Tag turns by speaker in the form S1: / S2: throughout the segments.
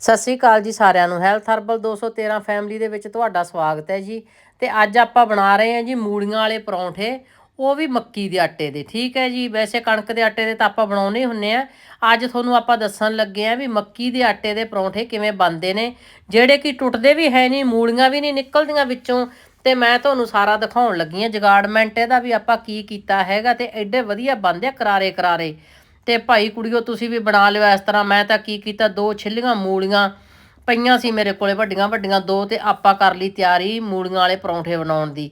S1: ਸਤਿ ਸ੍ਰੀ ਅਕਾਲ ਜੀ ਸਾਰਿਆਂ ਨੂੰ। ਹੈਲਥ ਹਰਬਲ 213 ਫੈਮਿਲੀ ਦੇ ਵਿੱਚ ਤੁਹਾਡਾ ਸਵਾਗਤ ਹੈ ਜੀ। ਤੇ ਅੱਜ ਆਪਾਂ ਬਣਾ ਰਹੇ ਹਾਂ ਜੀ ਮੂਲੀਆਂ ਵਾਲੇ ਪਰੌਂਠੇ। ਉਹ ਵੀ ਮੱਕੀ ਦੇ ਆਟੇ ਦੇ, ਠੀਕ ਹੈ ਜੀ? ਵੈਸੇ ਕਣਕ ਦੇ ਆਟੇ ਦੇ ਤਾਂ ਆਪਾਂ ਬਣਾਉਣੇ ਹੁੰਨੇ ਆ ਅੱਜ ਤੁਹਾਨੂੰ ਆਪਾਂ ਦੱਸਣ ਲੱਗੇ ਆ ਵੀ ਮੱਕੀ ਦੇ ਆਟੇ ਦੇ ਪਰੌਂਠੇ ਕਿਵੇਂ ਬਣਦੇ ਨੇ। ਜਿਹੜੇ ਕਿ ਟੁੱਟਦੇ ਵੀ ਹੈ ਨਹੀਂ, ਮੂਲੀਆਂ ਵੀ ਨਹੀਂ ਨਿਕਲਦੀਆਂ ਵਿੱਚੋਂ। ਤੇ ਮੈਂ ਤੁਹਾਨੂੰ ਸਾਰਾ ਦਿਖਾਉਣ ਲੱਗੀ ਆ ਜਗਾੜਮੈਂਟ ਇਹਦਾ ਵੀ ਆਪਾਂ ਕੀ ਕੀਤਾ ਹੈਗਾ ਤੇ ਐਡੇ ਵਧੀਆ ਬਣਦੇ ਆ ਕਰਾਰੇ ਕਰਾਰੇ ਤੇ ਭਾਈ ਕੁੜੀਓ, ਤੁਸੀਂ ਵੀ ਬਣਾ ਲਿਓ ਇਸ ਤਰ੍ਹਾਂ। ਮੈਂ ਤਾਂ ਕੀ ਕੀਤਾ, ਦੋ ਛਿੱਲੀਆਂ ਮੂਲੀਆਂ ਪਈਆਂ ਸੀ ਮੇਰੇ ਕੋਲੇ, ਵੱਡੀਆਂ ਵੱਡੀਆਂ ਦੋ, ਤੇ ਆਪਾਂ ਕਰ ਲਈ ਤਿਆਰੀ ਮੂਲੀਆਂ ਵਾਲੇ ਪਰੌਂਠੇ ਬਣਾਉਣ ਦੀ।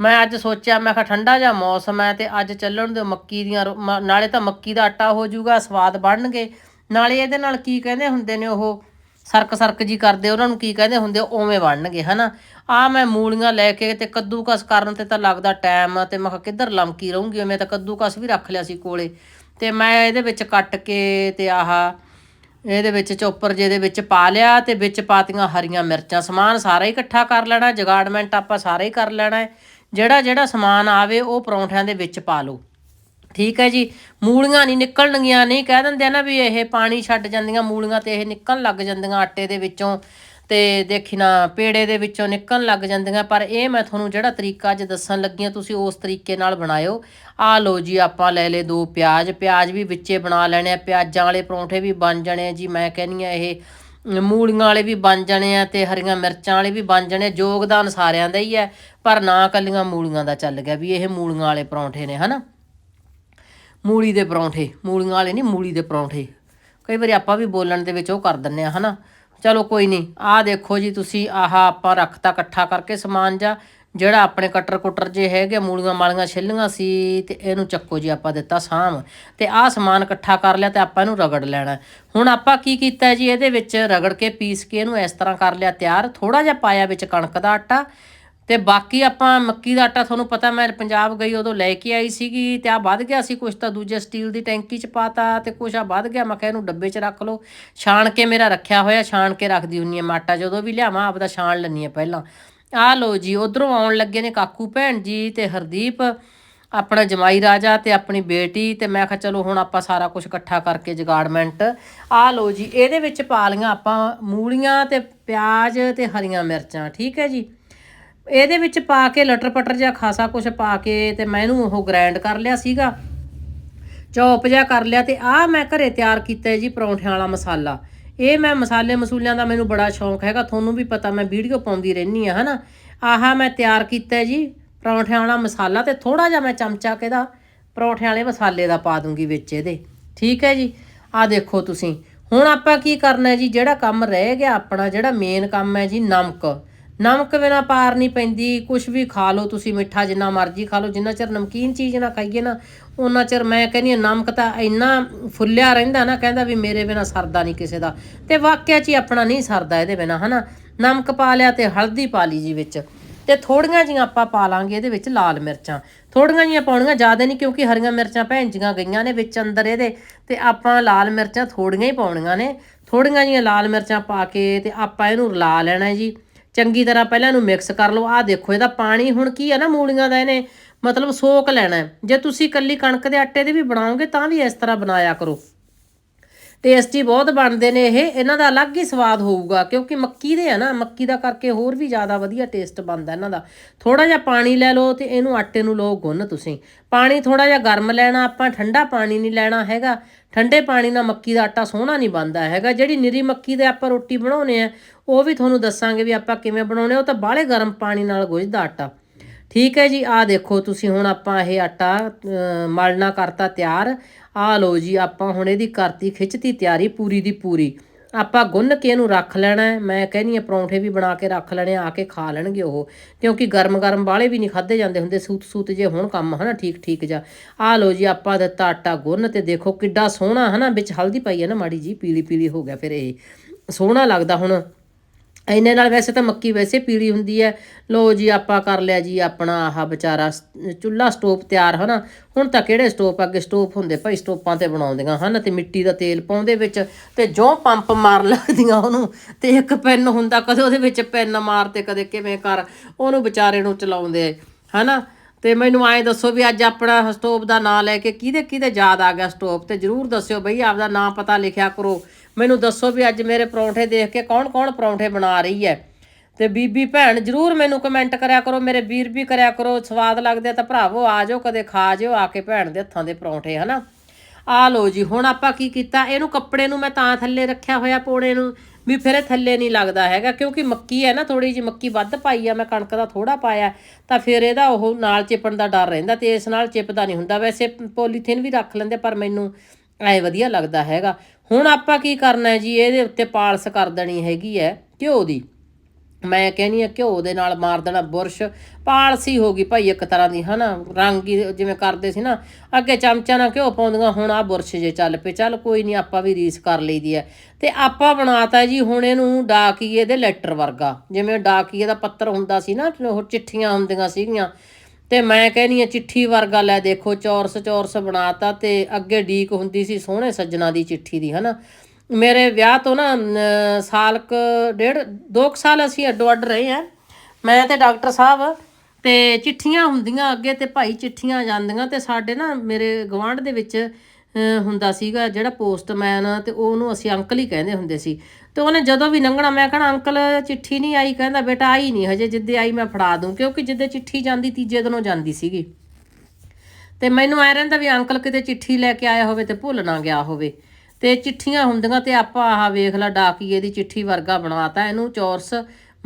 S1: ਮੈਂ ਅੱਜ ਸੋਚਿਆ, ਮੈਂ ਕਿਹਾ ਠੰਡਾ ਜਿਹਾ ਮੌਸਮ ਹੈ ਤੇ ਅੱਜ ਚੱਲਣ ਦਿਓ ਮੱਕੀ ਦੀਆਂ ਰੋ- ਮ- ਨਾਲੇ ਤਾਂ ਮੱਕੀ ਦਾ ਆਟਾ ਹੋ ਜਾਊਗਾ, ਸਵਾਦ ਬਣਨਗੇ। ਨਾਲੇ ਇਹਦੇ ਨਾਲ ਕੀ ਕਹਿੰਦੇ ਹੁੰਦੇ ਨੇ ਉਹ, ਸਰਕ ਸਰਕ ਜੀ ਕਰਦੇ, ਉਹਨਾਂ ਨੂੰ ਕੀ ਕਹਿੰਦੇ ਹੁੰਦੇ, ਉਵੇਂ ਬਣਨਗੇ, ਹਨਾ? ਆ ਮੈਂ ਮੂਲੀਆਂ ਲੈ ਕੇ ਤੇ ਕੱਦੂਕਸ ਕਰਨ ਤੇ ਤਾਂ ਲੱਗਦਾ ਟਾਈਮ ਤੇ ਮੈਂ ਕਿਹਾ ਕਿੱਧਰ ਲਮਕੀ ਰਹੂੰਗੀ, ਮੈਂ ਤਾਂ ਕੱਦੂਕਸ ਵੀ ਰੱਖ ਲਿਆ ਸੀ ਕੋਲੇ। ਤੇ ਮੈਂ ਇਹਦੇ ਵਿੱਚ ਕੱਟ ਕੇ ਤੇ ਆਹ ਇਹਦੇ ਵਿੱਚ ਚੋਪਰ ਜੇ ਦੇ ਵਿੱਚ ਪਾ ਲਿਆ ਤੇ ਵਿੱਚ ਪਾਤੀਆਂ ਹਰੀਆਂ ਮਿਰਚਾਂ, ਸਮਾਨ ਸਾਰਾ ਹੀ ਇਕੱਠਾ ਕਰ ਲੈਣਾ, ਜਗਾੜਮੈਂਟ ਆਪਾਂ ਸਾਰਾ ਹੀ ਕਰ ਲੈਣਾ ਹੈ। ਜਿਹੜਾ ਜਿਹੜਾ ਸਮਾਨ ਆਵੇ ਉਹ ਪਰੌਂਠਿਆਂ ਦੇ ਵਿੱਚ ਪਾ ਲਓ। ਠੀਕ ਹੈ ਜੀ? ਮੂਲੀਆਂ ਨਹੀਂ ਨਿਕਲਣਗੀਆਂ, ਨਹੀਂ ਕਹਿ ਦਿੰਦੇ ਨਾ ਵੀ ਇਹ ਪਾਣੀ ਛੱਡ ਜਾਂਦੀਆਂ, ਮੂਲੀਆਂ ਤੇ ਇਹ ਨਿਕਲਣ ਲੱਗ ਜਾਂਦੀਆਂ ਆਟੇ ਦੇ ਵਿੱਚੋਂ। ਤੇ ਦੇਖੀ ਨਾ, ਪੇੜੇ ਦੇ ਵਿੱਚੋਂ ਨਿਕਲਣ ਲੱਗ ਜਾਂਦੀਆਂ, ਪਰ ਇਹ ਮੈਂ ਤੁਹਾਨੂੰ ਜਿਹੜਾ ਤਰੀਕਾ ਅੱਜ ਦੱਸਣ ਲੱਗੀ ਹਾਂ, ਤੁਸੀਂ ਉਸ ਤਰੀਕੇ ਨਾਲ ਬਣਾਇਓ। ਆ ਲਓ ਜੀ, ਆਪਾਂ ਲੈ ਲਏ ਦੋ ਪਿਆਜ਼। ਪਿਆਜ਼ ਵੀ ਵਿੱਚੇ ਬਣਾ ਲੈਣੇ ਆ, ਪਿਆਜ਼ਾਂ ਵਾਲੇ ਪਰੌਂਠੇ ਵੀ ਬਣ ਜਾਣੇ ਆ ਜੀ, ਮੈਂ ਕਹਿੰਨੀ ਆ ਇਹ ਮੂਲੀਆਂ ਵਾਲੇ ਵੀ ਬਣ ਜਾਣੇ ਆ ਤੇ ਹਰੀਆਂ ਮਿਰਚਾਂ ਵਾਲੇ ਵੀ ਬਣ ਜਾਣੇ ਯੋਗਦਾਨ ਸਾਰਿਆਂ ਦਾ ਹੀ ਹੈ, ਪਰ ਨਾ ਕੱਲੀਆਂ ਮੂਲੀਆਂ ਦਾ ਚੱਲ ਗਿਆ ਵੀ ਇਹ ਮੂਲੀਆਂ ਵਾਲੇ ਪਰੌਂਠੇ ਨੇ, ਹਨਾ? ਮੂਲੀ ਦੇ ਪਰੌਂਠੇ, ਮੂਲੀਆਂ ਵਾਲੇ ਨਹੀਂ, ਮੂਲੀ ਦੇ ਪਰੌਂਠੇ। ਕਈ ਵਾਰੀ ਆਪਾਂ ਵੀ ਬੋਲਣ ਦੇ ਵਿੱਚ ਉਹ ਕਰ ਦਿੰਨੇ ਆ, ਹਨਾ? ਚਲੋ ਕੋਈ ਨਹੀਂ, ਆਹ ਦੇਖੋ ਜੀ ਤੁਸੀਂ, ਆਹ ਆਪਾਂ ਰੱਖਤਾ ਇਕੱਠਾ ਕਰਕੇ ਸਮਾਨ ਜਾਂ, ਜਿਹੜਾ ਆਪਣੇ ਕਟਰ ਕੁਟਰ ਜੇ ਹੈਗੇ, ਮੂਲੀਆਂ ਮਾਲੀਆਂ ਛਿੱਲੀਆਂ ਸੀ, ਤੇ ਇਹਨੂੰ ਚੱਕੋ ਜੀ ਆਪਾਂ ਦਿੱਤਾ ਸਾਮ ਤੇ ਆਹ ਸਮਾਨ ਇਕੱਠਾ ਕਰ ਲਿਆ ਤੇ ਆਪਾਂ ਇਹਨੂੰ ਰਗੜ ਲੈਣਾ। ਹੁਣ ਆਪਾਂ ਕੀ ਕੀਤਾ ਜੀ ਇਹਦੇ ਵਿੱਚ ਰਗੜ ਕੇ ਪੀਸ ਕੇ ਇਹਨੂੰ ਇਸ ਤਰ੍ਹਾਂ ਕਰ ਲਿਆ ਤਿਆਰ। ਥੋੜਾ ਜਿਹਾ ਪਾਇਆ ਵਿੱਚ ਕਣਕ ਦਾ ਆਟਾ ਤੇ ਬਾਕੀ ਆਪਾਂ ਮੱਕੀ ਦਾ ਆਟਾ ਤੁਹਾਨੂੰ ਪਤਾ ਮੈਂ ਪੰਜਾਬ ਗਈ ਉਦੋਂ ਲੈ ਕੇ ਆਈ ਸੀਗੀ ਤੇ ਆ ਵੱਧ ਗਿਆ ਸੀ ਕੁਝ ਤਾਂ ਦੂਜੇ ਸਟੀਲ ਦੀ ਟੈਂਕੀ ਚ ਪਾਤਾ ਤੇ ਕੁਝ ਆ ਵੱਧ ਗਿਆ। ਮੈਂ ਕਿਹਾ ਇਹਨੂੰ ਡੱਬੇ ਚ ਰੱਖ ਲਓ। ਛਾਣ ਕੇ ਮੇਰਾ ਰੱਖਿਆ ਹੋਇਆ, ਛਾਣ ਕੇ ਰੱਖਦੀ ਹੁੰਨੀ ਆ ਮੈਂ ਆਟਾ। ਜਦੋਂ ਵੀ ਲਿਆਵਾਂ ਆਪਦਾ ਛਾਣ ਲੈਣੀ ਆ ਪਹਿਲਾਂ। ਆ ਲਓ ਜੀ, ਉਧਰੋਂ ਆਉਣ ਲੱਗੇ ਨੇ ਕਾਕੂ ਭੈਣ ਜੀ ਤੇ ਹਰਦੀਪ, ਆਪਣਾ ਜਮਾਈ ਰਾਜਾ ਤੇ ਆਪਣੀ ਬੇਟੀ ਤੇ ਮੈਂ ਕਿਹਾ ਚਲੋ ਹੁਣ ਆਪਾਂ ਸਾਰਾ ਕੁਝ ਇਕੱਠਾ ਕਰਕੇ ਜਗਾੜਮੈਂਟ ਆ ਲਓ ਜੀ, ਇਹਦੇ ਵਿੱਚ ਪਾ ਲੀਆਂ ਆਪਾਂ ਮੂਲੀਆਂ ਤੇ ਪਿਆਜ਼ ਤੇ ਹਰੀਆਂ ਮਿਰਚਾਂ, ਠੀਕ ਹੈ ਜੀ? ਇਹਦੇ ਵਿੱਚ ਪਾ ਕੇ ਲਟਰ ਪਟਰ ਜਿਹਾ ਖਾਸਾ ਕੁਝ ਪਾ ਕੇ ਤੇ ਮੈਂ ਇਹਨੂੰ ਉਹ ਗ੍ਰਾਈਂਡ ਕਰ ਲਿਆ ਸੀਗਾ। ਚੌਪ ਜਿਹਾ ਕਰ ਲਿਆ ਤੇ ਆਹ ਮੈਂ ਘਰੇ ਤਿਆਰ ਕੀਤਾ ਜੀ ਪਰੌਂਠਿਆਂ ਵਾਲਾ ਮਸਾਲਾ। ਇਹ ਮੈਂ ਮਸਾਲੇ ਮਸੂਲਿਆਂ ਦਾ ਮੈਨੂੰ ਬੜਾ ਸ਼ੌਂਕ ਹੈਗਾ, ਤੁਹਾਨੂੰ ਵੀ ਪਤਾ ਮੈਂ ਵੀਡੀਓ ਪਾਉਂਦੀ ਰਹਿੰਦੀ ਆ ਹਨਾ? ਆਹ ਮੈਂ ਤਿਆਰ ਕੀਤਾ ਜੀ ਪਰੌਂਠਿਆਂ ਵਾਲਾ ਮਸਾਲਾ ਤੇ ਥੋੜਾ ਜਿਹਾ ਮੈਂ ਚਮਚਾ ਕਿਹਦਾ ਪਰੌਂਠਿਆਂ ਵਾਲੇ ਮਸਾਲੇ ਦਾ ਪਾ ਦੂੰਗੀ ਵਿੱਚ ਇਹਦੇ। ਠੀਕ ਹੈ ਜੀ? ਆਹ ਦੇਖੋ ਤੁਸੀਂ। ਹੁਣ ਆਪਾਂ ਕੀ ਕਰਨਾ ਜੀ, ਜਿਹੜਾ ਕੰਮ ਰਹਿ ਗਿਆ ਆਪਣਾ, ਜਿਹੜਾ ਮੇਨ ਕੰਮ ਹੈ ਜੀ ਨਮਕ। ਨਮਕ ਬਿਨਾ ਪਾਰ ਨਹੀਂ ਪੈਂਦੀ ਕੁਝ ਵੀ ਖਾ ਲਓ ਤੁਸੀਂ, ਮਿੱਠਾ ਜਿੰਨਾ ਮਰਜ਼ੀ ਖਾ ਲਓ, ਜਿੰਨਾ ਚਿਰ ਨਮਕੀਨ ਚੀਜ਼ ਨਾ ਖਾਈਏ ਨਾ ਉਹਨਾਂ ਚਿਰ ਮੈਂ ਕਹਿੰਦੀ ਹਾਂ ਨਮਕ ਤਾਂ ਇੰਨਾ ਫੁੱਲਿਆ ਰਹਿੰਦਾ ਨਾ, ਕਹਿੰਦਾ ਵੀ ਮੇਰੇ ਬਿਨਾ ਸਰਦਾ ਨਹੀਂ ਕਿਸੇ ਦਾ। ਤੇ ਵਾਕਿਆ 'ਚ ਹੀ ਆਪਣਾ ਨਹੀਂ ਸਰਦਾ ਇਹਦੇ ਬਿਨਾ, ਹਨਾ? ਨਮਕ ਪਾ ਲਿਆ ਤੇ ਹਲਦੀ ਪਾ ਲਈ ਜੀ ਵਿੱਚ। ਤੇ ਥੋੜੀਆਂ ਜੀਆਂ ਆਪਾਂ ਪਾ ਲਾਂਗੇ ਇਹਦੇ ਵਿੱਚ ਲਾਲ ਮਿਰਚਾਂ। ਥੋੜੀਆਂ ਜੀਆਂ ਪਾਉਣੀਆਂ ਜ਼ਿਆਦਾ ਨਹੀਂ, ਕਿਉਂਕਿ ਹਰੀਆਂ ਮਿਰਚਾਂ ਭੈਣ ਜੀਆਂ ਗਈਆਂ ਨੇ ਵਿੱਚ ਅੰਦਰ ਇਹਦੇ। ਤੇ ਆਪਾਂ ਲਾਲ ਮਿਰਚਾਂ ਥੋੜੀਆਂ ਹੀ ਪਾਉਣੀਆਂ ਨੇ। ਥੋੜੀਆਂ ਜੀਆਂ ਲਾਲ ਮਿਰਚਾਂ ਪਾ ਕੇ ਤੇ ਆਪਾਂ ਇਹਨੂੰ ਰਲਾ ਲੈਣਾ ਜੀ। ਚੰਗੀ ਤਰ੍ਹਾਂ ਪਹਿਲਾਂ ਇਹਨੂੰ ਮਿਕਸ ਕਰ ਲਓ। ਆਹ ਦੇਖੋ, ਇਹਦਾ ਪਾਣੀ ਹੁਣ ਕੀ ਹੈ ਨਾ, ਮੂਲੀਆਂ ਦਾ ਇਹਨੇ ਮਤਲਬ ਸੋਕ ਲੈਣਾ ਜੇ ਤੁਸੀਂ ਇਕੱਲੀ ਕਣਕ ਦੇ ਆਟੇ ਦੇ ਵੀ ਬਣਾਓਗੇ, ਤਾਂ ਵੀ ਇਸ ਤਰ੍ਹਾਂ ਬਣਾਇਆ ਕਰੋ। ਟੇਸਟੀ ਬਹੁਤ ਬਣਦੇ ਨੇ ਇਹ। ਇਹਨਾਂ ਦਾ ਅਲੱਗ ਹੀ ਸਵਾਦ ਹੋਊਗਾ ਕਿਉਂਕਿ ਮੱਕੀ ਦੇ ਆ ਨਾ ਮੱਕੀ ਦਾ ਕਰਕੇ ਹੋਰ ਵੀ ਜ਼ਿਆਦਾ ਵਧੀਆ ਟੇਸਟ ਬਣਦਾ ਇਹਨਾਂ ਦਾ। ਥੋੜਾ ਜਿਹਾ ਪਾਣੀ ਲੈ ਲਓ ਤੇ ਇਹਨੂੰ ਆਟੇ ਨੂੰ ਲਓ ਗੁੰਨ ਤੁਸੀਂ। ਪਾਣੀ ਥੋੜਾ ਜਿਹਾ ਗਰਮ ਲੈਣਾ ਆਪਾਂ ਠੰਡਾ ਪਾਣੀ ਨਹੀਂ ਲੈਣਾ ਹੈਗਾ। ਠੰਡੇ ਪਾਣੀ ਨਾਲ ਮੱਕੀ ਦਾ ਆਟਾ ਸੋਹਣਾ ਨਹੀਂ ਬਣਦਾ ਹੈਗਾ। ਜਿਹੜੀ ਨਿਰੀ ਮੱਕੀ ਦੇ ਆਪਾਂ ਰੋਟੀ ਬਣਾਉਨੇ ਆ ਉਹ ਵੀ ਤੁਹਾਨੂੰ ਦੱਸਾਂਗੇ ਵੀ ਆਪਾਂ ਕਿਵੇਂ ਬਣਾਉਣੇ ਉਹ ਤਾਂ ਬਾਹਲੇ ਗਰਮ ਪਾਣੀ ਨਾਲ ਗੁੱਝਦਾ ਆਟਾ। ਠੀਕ ਹੈ ਜੀ ਆਹ ਦੇਖੋ ਤੁਸੀਂ ਹੁਣ ਆਪਾਂ ਇਹ ਆਟਾ ਅ, ਮਲਣਾ ਕਰਤਾ ਤਿਆਰ। ਆ ਲਓ ਜੀ, ਆਪਾਂ ਹੁਣ ਇਹਦੀ ਕਰਤੀ ਖਿੱਚਤੀ, ਤਿਆਰੀ ਪੂਰੀ ਦੀ ਪੂਰੀ। ਆਪਾਂ ਗੁੰਨ ਕੇ ਇਹਨੂੰ ਰੱਖ ਲੈਣਾ ਮੈਂ ਕਹਿੰਨੀ ਆ ਪਰੌਂਠੇ ਵੀ ਬਣਾ ਕੇ ਰੱਖ ਲੈਣੇ ਆ ਕੇ ਖਾ ਲੈਣਗੇ ਉਹ। ਕਿਉਂਕਿ ਗਰਮ ਗਰਮ ਵਾਲੇ ਵੀ ਨਹੀਂ ਖਾਦੇ ਜਾਂਦੇ ਹੁੰਦੇ ਸੂਤ ਸੂਤ ਜੇ ਹੁਣ ਕੰਮ, ਹਨਾ ਠੀਕ ਠੀਕ ਜਾ। ਆ ਲਓ ਜੀ, ਆਪਾਂ ਦਿੱਤਾ ਆਟਾ ਗੁੰਨ ਤੇ ਦੇਖੋ ਕਿੱਡਾ ਸੋਹਣਾ, ਹਨਾ, ਵਿੱਚ ਹਲਦੀ ਪਾਈ ਹੈ ਨਾ, ਮਾੜੀ ਜੀ ਪੀਲੀ ਪੀਲੀ ਹੋ ਗਿਆ ਫਿਰ ਇਹ। ਸੋਹਣਾ ਲੱਗਦਾ ਹੁਣ। ਇੰਨੇ ਨਾਲ ਵੈਸੇ ਤਾਂ ਮੱਕੀ ਵੈਸੇ ਪੀਲੀ ਹੁੰਦੀ ਹੈ। ਲੋ ਜੀ, ਆਪਾਂ ਕਰ ਲਿਆ ਜੀ ਆਪਣਾ ਆਹ ਵਿਚਾਰਾ ਸ- ਚੁੱਲ੍ਹਾ ਸਟੋਪ ਤਿਆਰ, ਹਨਾ? ਹੁਣ ਤਾਂ ਕਿਹੜੇ ਸਟੋਪ ਅੱਗੇ ਸਟੋਪ ਹੁੰਦੇ ਭਾਈ? ਸਟੋਪਾਂ ਤੇ ਬਣਾਉਂਦੀਆਂ ਹਨ ਤੇ ਮਿੱਟੀ ਦਾ ਤੇਲ ਪਾਉਂਦੇ ਵਿੱਚ ਤੇ ਜੋ ਪੰਪ ਮਾਰ ਲੱਗਦੀਆਂ ਉਹਨੂੰ ਤੇ ਇੱਕ ਪੈਨ ਹੁੰਦਾ, ਕਦੇ ਉਹਦੇ ਵਿੱਚ ਪੈਨ ਮਾਰ ਤੇ ਕਦੇ ਕਿਵੇਂ ਕਰ, ਉਹਨੂੰ ਵਿਚਾਰੇ ਨੂੰ ਚਲਾਉਂਦੇ, ਹਨਾ? ਤੇ ਮੈਨੂੰ ਐਂ ਦੱਸੋ ਵੀ ਅੱਜ ਆਪਣਾ ਸਟੋਪ ਦਾ ਨਾਂ ਲੈ ਕੇ ਕਿਹਦੇ ਕਿਹਦੇ ਯਾਦ ਆ ਗਿਆ ਸਟੋਪ ਤੇ ਜਰੂਰ ਦੱਸਿਓ ਬਈ, ਆਪਦਾ ਨਾਂ ਪਤਾ ਲਿਖਿਆ ਕਰੋ। ਮੈਨੂੰ ਦੱਸੋ ਵੀ ਅੱਜ ਮੇਰੇ ਪਰੌਂਠੇ ਦੇਖ ਕੇ ਕੌਣ ਕੌਣ ਪਰੌਂਠੇ ਬਣਾ ਰਹੀ ਹੈ? ਤੇ ਬੀਬੀ ਭੈਣ ਜਰੂਰ ਮੈਨੂੰ ਕਮੈਂਟ ਕਰਿਆ ਕਰੋ, ਮੇਰੇ ਵੀਰ ਵੀ ਕਰਿਆ ਕਰੋ, ਸਵਾਦ ਲੱਗਦੇ ਆ ਤਾਂ ਭਰਾਵੋ ਆ ਜਾਓ, ਕਦੇ ਖਾ ਜਿਓ, ਆ ਕੇ ਭੈਣ ਦੇ ਹੱਥਾਂ ਦੇ ਪਰੌਂਠੇ, ਹਨਾ? ਆ ਲੋ ਜੀ, ਹੁਣ ਆਪਾਂ ਕੀ ਕੀਤਾ? ਇਹਨੂੰ ਕੱਪੜੇ ਨੂੰ ਮੈਂ ਤਾਂ ਥੱਲੇ ਰੱਖਿਆ ਹੋਇਆ ਪੋੜੇ ਨੂੰ, ਵੀ ਫਿਰ ਇਹ ਥੱਲੇ ਨਹੀਂ ਲੱਗਦਾ ਹੈਗਾ, ਕਿਉਂਕਿ ਮੱਕੀ ਹੈ ਨਾ ਥੋੜੀ ਜਿਹੀ ਮੱਕੀ ਵੱਧ ਪਾਈ ਆ, ਮੈਂ ਕਣਕ ਦਾ ਥੋੜਾ ਪਾਇਆ, ਤਾਂ ਫਿਰ ਇਹਦਾ ਉਹ ਨਾਲ ਚਿਪਣ ਦਾ ਡਰ ਰਹਿੰਦਾ ਤੇ ਇਸ ਨਾਲ ਚਿਪਦਾ ਨਹੀਂ ਹੁੰਦਾ। ਵੈਸੇ ਪੋਲੀਥੀਨ ਵੀ ਰੱਖ ਲੈਂਦੇ ਪਰ ਮੈਨੂੰ ਐ ਵਧੀਆ ਲੱਗਦਾ ਹੈਗਾ। ਹੁਣ ਆਪਾਂ ਕੀ ਕਰਨਾ ਹੈ ਜੀ? ਇਹਦੇ ਉੱਤੇ ਪਾਲਸ ਕਰ ਦੇਣੀ ਹੈਗੀ ਹੈ ਘਿਓ ਦੀ। ਮੈਂ ਕਹਿੰਨੀ ਆ ਘਿਓ ਦੇ ਨਾਲ ਮਾਰ ਦੇਣਾ ਬੁਰਸ਼। ਪਾਲਸੀ ਹੋ ਗਈ ਭਾਈ ਇੱਕ ਤਰ੍ਹਾਂ ਦੀ, ਹਨਾ? ਰੰਗ ਹੀ ਜਿਵੇਂ ਕਰਦੇ ਸੀ ਨਾ। ਅੱਗੇ ਚਮਚਾ ਨਾਲ ਘਿਓ ਪਾਉਂਦੀਆਂ, ਹੁਣ ਆ ਬੁਰਸ਼ ਜੇ ਚੱਲ ਪਏ। ਚੱਲ ਕੋਈ ਨਹੀਂ, ਆਪਾਂ ਵੀ ਰੀਸ ਕਰ ਲਈਦੀ ਹੈ। ਤੇ ਆਪਾਂ ਬਣਾਤਾ ਜੀ ਹੁਣ ਇਹਨੂੰ ਡਾਕੀਏ ਦੇ ਲੈਟਰ ਵਰਗਾ। ਜਿਵੇਂ ਡਾਕੀਏ ਦਾ ਪੱਤਰ ਹੁੰਦਾ ਸੀ ਨਾ, ਉਹ ਚਿੱਠੀਆਂ ਹੁੰਦੀਆਂ ਸੀਗੀਆਂ। ਤੇ ਮੈਂ ਕਹਿੰਨੀ ਆ ਚਿੱਠੀ ਵਰਗਾ ਲੈ ਦੇਖੋ, ਚੌਰਸ ਚੌਰਸ ਬਣਾਤਾ ਤੇ ਅੱਗੇ ਡੀਕ ਹੁੰਦੀ ਸੀ ਸੋਹਣੇ ਸੱਜਣਾ ਦੀ ਚਿੱਠੀ ਦੀ, ਹਨਾ? ਮੇਰੇ ਵਿਆਹ ਤੋਂ ਨਾ ਸਾਲ ਕ, ਡੇਢ, ਦੋ ਕੁ ਸਾਲ ਅਸੀਂ ਅੱਡੋ ਅੱਡ ਰਹੇ ਆ ਮੈਂ ਤੇ ਡਾਕਟਰ ਸਾਹਿਬ ਤੇ ਚਿੱਠੀਆਂ ਹੁੰਦੀਆਂ ਅੱਗੇ ਤੇ ਭਾਈ ਚਿੱਠੀਆਂ ਜਾਂਦੀਆਂ ਤੇ ਸਾਡੇ ਨਾ ਮੇਰੇ ਗਵਾਂਢ ਦੇ ਵਿੱਚ ਹੁੰਦਾ ਸੀਗਾ, ਜਿਹੜਾ ਪੋਸਟਮੈਨ ਤੇ ਉਹਨੂੰ ਅਸੀਂ ਅੰਕਲ ਹੀ ਕਹਿੰਦੇ ਹੁੰਦੇ ਸੀ। ਤੇ ਉਹਨੇ ਜਦੋਂ ਵੀ ਲੰਘਣਾ ਮੈਂ ਕਹਣਾ ਅੰਕਲ ਚਿੱਠੀ ਨਹੀਂ ਆਈ? ਕਹਿੰਦਾ, ਬੇਟਾ, ਆਈ ਨਹੀਂ, ਹਜੇ ਜਿੱਦੇ ਆਈ ਮੈਂ ਫੜਾ ਦੂੰ, ਕਿਉਂਕਿ ਜਿੱਦੇ ਚਿੱਠੀ ਜਾਂਦੀ, ਤੀਜੇ ਦਿਨੋਂ ਜਾਂਦੀ ਸੀਗੀ। ਤੇ ਮੈਨੂੰ ਐ ਰਹਿੰਦਾ ਵੀ ਅੰਕਲ ਕਿਤੇ ਚਿੱਠੀ ਲੈ ਕੇ ਆਇਆ ਹੋਵੇ ਤੇ ਭੁੱਲ ਨਾ ਗਿਆ ਹੋਵੇ। ਤੇ ਚਿੱਠੀਆਂ ਹੁੰਦੀਆਂ ਤੇ ਆਪਾਂ ਆਹ ਵੇਖ ਲਾ, ਡਾਕੀਏ ਦੀ ਚਿੱਠੀ ਵਰਗਾ ਬਣਾਤਾ ਇਹਨੂੰ, ਚੌਰਸ।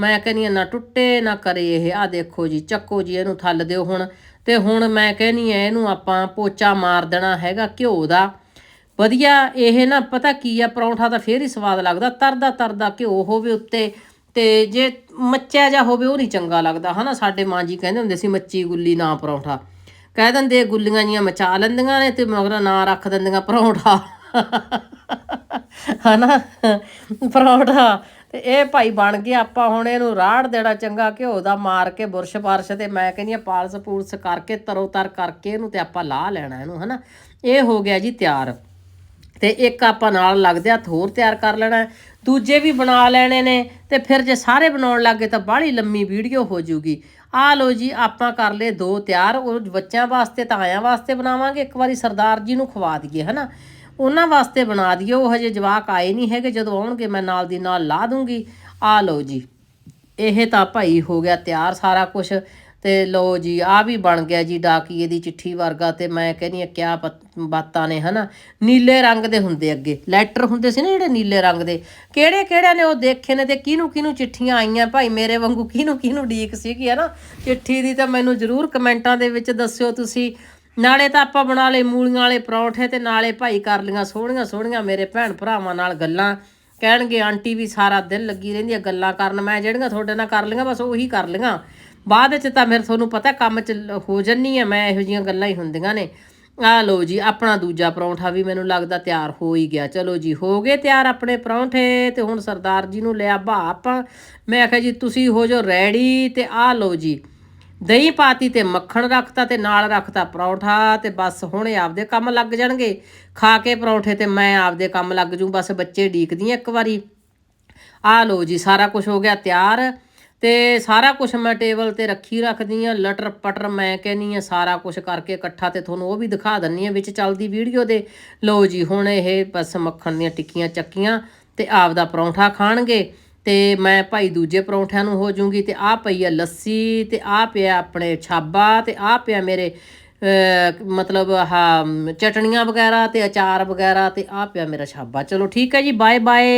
S1: ਮੈਂ ਕਹਿੰਦੀ ਆ, ਨਾ ਟੁੱਟੇ, ਨਾ ਕਰੇ ਇਹ ਆ ਦੇਖੋ ਜੀ, ਚੱਕੋ ਜੀ, ਇਹਨੂੰ ਥੱਲ ਦਿਓ ਹੁਣ। ਤੇ ਹੁਣ ਮੈਂ ਕਹਿੰਨੀ ਆ ਇਹਨੂੰ ਆਪਾਂ ਪੋਚਾ ਮਾਰ ਦੇਣਾ ਹੈਗਾ ਘਿਓ ਦਾ। ਵਧੀਆ, ਇਹ ਨਾ ਪਤਾ ਕੀ ਆ, ਪਰੌਂਠਾ ਤਾਂ ਫੇਰ ਹੀ ਸਵਾਦ ਲੱਗਦਾ, ਤਰਦਾ ਤਰਦਾ ਘਿਓ ਹੋਵੇ ਉੱਤੇ ਤੇ ਜੇ ਮੱਚਿਆ ਜਾ ਹੋਵੇ ਉਹ ਨਹੀਂ ਚੰਗਾ ਲੱਗਦਾ। ਹਨਾ, ਸਾਡੇ ਮਾਂ ਜੀ ਕਹਿੰਦੇ ਹੁੰਦੇ ਸੀ, ਮੱਚੀ ਗੁੱਲੀ ਨਾ ਪਰੌਂਠਾ। ਕਹਿ ਦਿੰਦੇ ਗੁੱਲੀਆਂ ਜੀਆਂ ਮਚਾ ਲੈਂਦੀਆਂ ਨੇ ਤੇ ਮਗਰ ਨਾਂ ਰੱਖ ਦਿੰਦੀਆਂ ਪਰੌਂਠਾ। ਹਨਾ, ਪਰੌਂਠਾ ਤੇ ਇਹ ਭਾਈ ਬਣ ਗਿਆ ਆਪਾਂ ਹੁਣ ਇਹਨੂੰ ਰਾੜ ਦੇਣਾ ਚੰਗਾ, ਘਿਓ ਦਾ ਮਾਰ ਕੇ ਬੁਰਸ਼ ਬਾਰਸ਼ ਤੇ ਮੈਂ ਕਹਿੰਦੀ ਆ ਪਾਲਸ ਪੂਲਸ ਕਰਕੇ, ਤਰੋ ਤਰ ਕਰਕੇ ਇਹਨੂੰ ਤੇ ਆਪਾਂ ਲਾ ਲੈਣਾ ਇਹਨੂੰ, ਹਨਾ? ਇਹ ਹੋ ਗਿਆ ਜੀ ਤਿਆਰ। ਤੇ ਇੱਕ ਆਪਾਂ ਨਾਲ ਲੱਗਦੇ ਹੱਥ ਹੋਰ ਤਿਆਰ ਕਰ ਲੈਣਾ ਦੂਜੇ ਵੀ ਬਣਾ ਲੈਣੇ ਨੇ, ਤੇ ਫਿਰ ਜੇ ਸਾਰੇ ਬਣਾਉਣ ਲੱਗੇ ਤਾਂ ਬਾਹਲੀ ਲੰਮੀ ਵੀਡੀਓ ਹੋ ਜੂਗੀ। ਆ ਲੋ ਜੀ, ਆਪਾਂ ਕਰ ਲਏ ਦੋ ਤਿਆਰ, ਉਹ ਬੱਚਿਆਂ ਵਾਸਤੇ ਤਾਂ ਆਇਆਂ ਵਾਸਤੇ ਬਣਾਵਾਂਗੇ। ਇੱਕ ਵਾਰੀ ਸਰਦਾਰ ਜੀ ਨੂੰ ਖਵਾ ਦਈਏ, ਹਨਾ? ਉਹਨਾਂ ਵਾਸਤੇ ਬਣਾ ਦਿਓ। ਉਹ ਹਜੇ ਜਵਾਕ ਆਏ ਨਹੀਂ ਹੈਗੇ। ਜਦੋਂ ਆਉਣਗੇ ਮੈਂ ਨਾਲ ਦੀ ਨਾਲ ਲਾ ਦੂੰਗੀ। ਆ ਲਓ ਜੀ। ਇਹ ਤਾਂ ਭਾਈ ਹੋ ਗਿਆ ਤਿਆਰ ਸਾਰਾ ਕੁਝ ਤੇ ਲੋ ਜੀ ਆ ਵੀ ਬਣ ਗਿਆ ਜੀ ਡਾਕੀਏ ਦੀ ਚਿੱਠੀ ਵਰਗਾ। ਤੇ ਮੈਂ ਕਹਿੰਦੀ ਆ ਕਿਆ ਪਤ- ਬਾਤਾਂ ਨੇ, ਹਨਾ? ਨੀਲੇ ਰੰਗ ਦੇ ਹੁੰਦੇ ਅੱਗੇ। ਲੈਟਰ ਹੁੰਦੇ ਸੀ ਨਾ ਜਿਹੜੇ ਨੀਲੇ ਰੰਗ ਦੇ। ਕਿਹੜੇ ਕਿਹੜੇ ਨੇ ਉਹ ਦੇਖੇ ਨੇ ਤੇ ਕਿਹਨੂੰ ਕਿਹਨੂੰ ਚਿੱਠੀਆਂ ਆਈਆਂ? ਭਾਈ ਮੇਰੇ ਵਾਂਗੂ ਕਿਹਨੂੰ ਕਿਹਨੂੰ ਡੀਕ ਸੀਗੀ, ਹਨਾ? ਚਿੱਠੀ ਦੀ ਤਾਂ ਮੈਨੂੰ ਜਰੂਰ ਕਮੈਂਟਾਂ ਦੇ ਵਿੱਚ ਦੱਸਿਓ ਤੁਸੀਂ। ਨਾਲੇ ਤਾਂ ਆਪਾਂ ਬਣਾ ਲਏ ਮੂਲੀਆਂ ਵਾਲੇ ਪਰੌਂਠੇ ਤੇ ਨਾਲੇ ਭਾਈ ਕਰ ਲੀਆਂ ਸੋਹਣੀਆਂ ਸੋਹਣੀਆਂ ਮੇਰੇ ਭੈਣ ਭਰਾਵਾਂ ਨਾਲ ਗੱਲਾਂ। ਕਹਿਣਗੇ, ਆਂਟੀ ਵੀ ਸਾਰਾ ਦਿਨ ਲੱਗੀ ਰਹਿੰਦੀ ਆ ਗੱਲਾਂ ਕਰਨ। ਮੈਂ ਜਿਹੜੀਆਂ ਤੁਹਾਡੇ ਨਾਲ ਕਰ ਲਈਆਂ, ਬਸ ਉਹੀ ਕਰ ਲਈਆਂ। ਬਾਅਦ 'ਚ ਤਾਂ ਮੇਰੇ ਤੁਹਾਨੂੰ ਪਤਾ ਕੰਮ ਚ ਹੋ ਜੰਨੀ ਆ, ਮੈਂ ਇਹੋ ਜੀਆਂ ਗੱਲਾਂ ਹੀ ਹੁੰਦੀਆਂ ਨੇ। ਆ ਲੋ ਜੀ, ਆਪਣਾ ਦੂਜਾ ਪਰੌਂਠਾ ਵੀ ਮੈਨੂੰ ਲੱਗਦਾ ਤਿਆਰ ਹੋ ਹੀ ਗਿਆ। ਚਲੋ ਜੀ, ਹੋ ਗਏ ਤਿਆਰ ਆਪਣੇ ਪਰੌਂਠੇ ਤੇ ਹੁਣ ਸਰਦਾਰ ਜੀ ਨੂੰ ਲਿਆ ਭਾ ਆਪਾਂ ਮੈਂ ਆਖਿਆ ਜੀ, ਤੁਸੀਂ ਹੋ ਜੋ ਰੈਡੀ ਤੇ ਆ ਲਓ ਜੀ ਦਹੀਂ ਪਾਤੀ ਤੇ ਮੱਖਣ ਰੱਖਤਾ ਤੇ ਨਾਲ ਰੱਖਤਾ ਪਰੌਂਠਾ ਤੇ ਬਸ ਹੁਣ ਇਹ ਆਪਦੇ ਕੰਮ ਲੱਗ ਜਾਣਗੇ। ਖਾ ਕੇ ਪਰੌਂਠੇ ਤੇ ਮੈਂ ਆਪਦੇ ਕੰਮ ਲੱਗ ਜੂ, ਬਸ ਬੱਚੇ ਢੀਕਦੀਆਂ ਇੱਕ ਵਾਰੀ। ਆ ਲੋ ਜੀ, ਸਾਰਾ ਕੁਝ ਹੋ ਗਿਆ ਤਿਆਰ ਤੇ ਸਾਰਾ ਕੁਝ ਮੈਂ ਟੇਬਲ ਤੇ ਰੱਖੀ ਰੱਖਦੀ ਆ, ਲਟਰ ਪਟਰ ਮੈਂ ਕਹਿੰਨੀ ਆ, ਸਾਰਾ ਕੁਝ ਕਰਕੇ ਇਕੱਠਾ ਤੇ ਤੁਹਾਨੂੰ ਉਹ ਵੀ ਦਿਖਾ ਦਿੰਨੀ ਆ ਵਿੱਚ ਚੱਲਦੀ ਵੀਡੀਓ ਦੇ। ਲੋ ਜੀ, ਹੁਣ ਇਹ ਬਸ ਮੱਖਣ ਦੀਆਂ ਟਿੱਕੀਆਂ ਚੱਕੀਆਂ ਤੇ ਆਪਦਾ ਪਰੌਂਠਾ ਖਾਣਗੇ। ਤੇ ਮੈਂ ਭਾਈ ਦੂਜੇ ਪਰੌਂਠਿਆਂ ਨੂੰ ਹੋ ਜੂੰਗੀ ਤੇ ਆਹ ਪਈ ਆ ਲੱਸੀ ਤੇ ਆਹ ਪਿਆ ਆਪਣੇ ਛਾਬਾ ਤੇ ਆਹ ਪਿਆ ਮੇਰੇ ਮਤਲਬ ਆਹ ਚਟਣੀਆਂ ਵਗੈਰਾ ਤੇ ਅਚਾਰ ਵਗੈਰਾ ਤੇ ਆਹ ਪਿਆ ਮੇਰਾ ਛਾਬਾ। ਚਲੋ ਠੀਕ ਹੈ ਜੀ ਬਾਏ ਬਾਏ